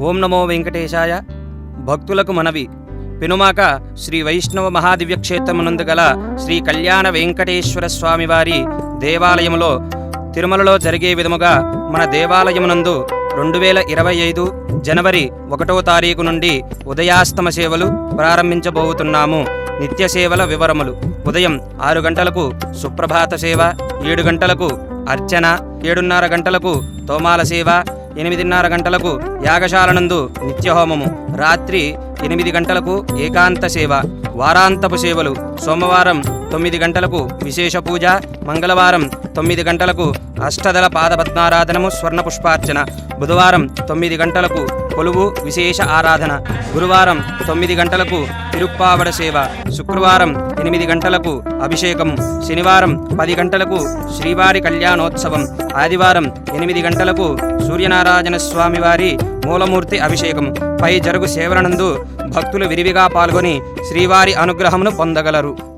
ఓం నమో వెంకటేశాయ. భక్తులకు మనవి. పెనుమాక శ్రీ వైష్ణవ మహాదివ్య క్షేత్రమునందు గల శ్రీ కళ్యాణ వెంకటేశ్వర స్వామివారి దేవాలయములో తిరుమలలో జరిగే విధముగా మన దేవాలయమునందు రెండు వేల ఇరవై ఐదు జనవరి ఒకటో తారీఖు నుండి ఉదయాస్తమ సేవలు ప్రారంభించబోతున్నాము. నిత్య సేవల వివరములు. ఉదయం ఆరు గంటలకు సుప్రభాత సేవ ఏడు గంటలకు అర్చన ఏడున్నర గంటలకు తోమాల సేవ ఎనిమిదిన్నర గంటలకు యాగశాల నందు నిత్యహోమము. రాత్రి ఎనిమిది గంటలకు ఏకాంత సేవ వారాంతపు సేవలు. సోమవారం తొమ్మిది గంటలకు విశేష పూజ మంగళవారం తొమ్మిది గంటలకు అష్టదళ పాదపద్మారాధనము స్వర్ణ పుష్పార్చన. బుధవారం తొమ్మిది గంటలకు కొలువు విశేష ఆరాధన. గురువారం తొమ్మిది గంటలకు తిరుప్పావడ సేవ. శుక్రవారం ఎనిమిది గంటలకు అభిషేకం. శనివారం పది గంటలకు శ్రీవారి కళ్యాణోత్సవం. ఆదివారం ఎనిమిది గంటలకు సూర్యనారాయణ స్వామివారి మూలమూర్తి అభిషేకం. పై జరుగు సేవలనందు భక్తులు విరివిగా పాల్గొని శ్రీవారి అనుగ్రహమును పొందగలరు.